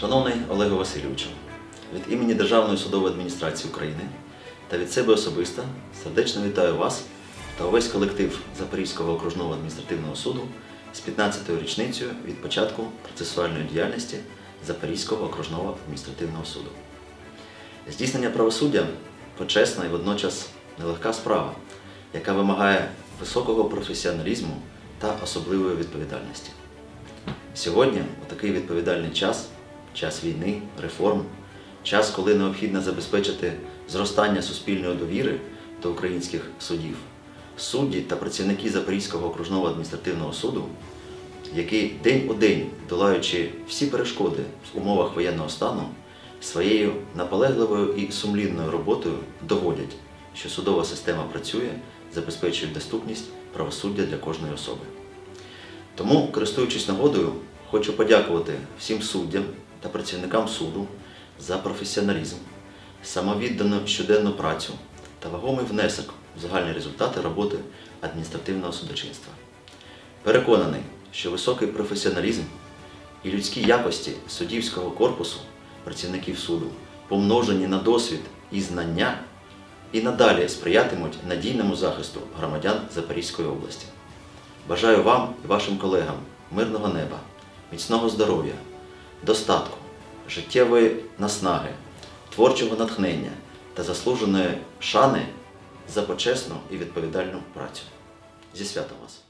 Шановний Олегу Васильовичу, від імені Державної судової адміністрації України та від себе особисто сердечно вітаю вас та увесь колектив Запорізького окружного адміністративного суду з 15-ю річницею від початку процесуальної діяльності Запорізького окружного адміністративного суду. Здійснення правосуддя почесна і водночас нелегка справа, яка вимагає високого професіоналізму та особливої відповідальності. Сьогодні, у такий відповідальний час, час війни, реформ, час, коли необхідно забезпечити зростання суспільної довіри до українських судів, судді та працівники Запорізького окружного адміністративного суду, які день у день, долаючи всі перешкоди в умовах воєнного стану, своєю наполегливою і сумлінною роботою доводять, що судова система працює, забезпечує доступність правосуддя для кожної особи. Тому, користуючись нагодою, хочу подякувати всім суддям та працівникам суду за професіоналізм, самовіддану щоденну працю та вагомий внесок в загальні результати роботи адміністративного судочинства. Переконаний, що високий професіоналізм і людські якості суддівського корпусу працівників суду, помножені на досвід і знання, і надалі сприятимуть надійному захисту громадян Запорізької області. Бажаю вам і вашим колегам мирного неба, міцного здоров'я, достатку, життєвої наснаги, творчого натхнення та заслуженої шани за почесну і відповідальну працю. Зі святом вас!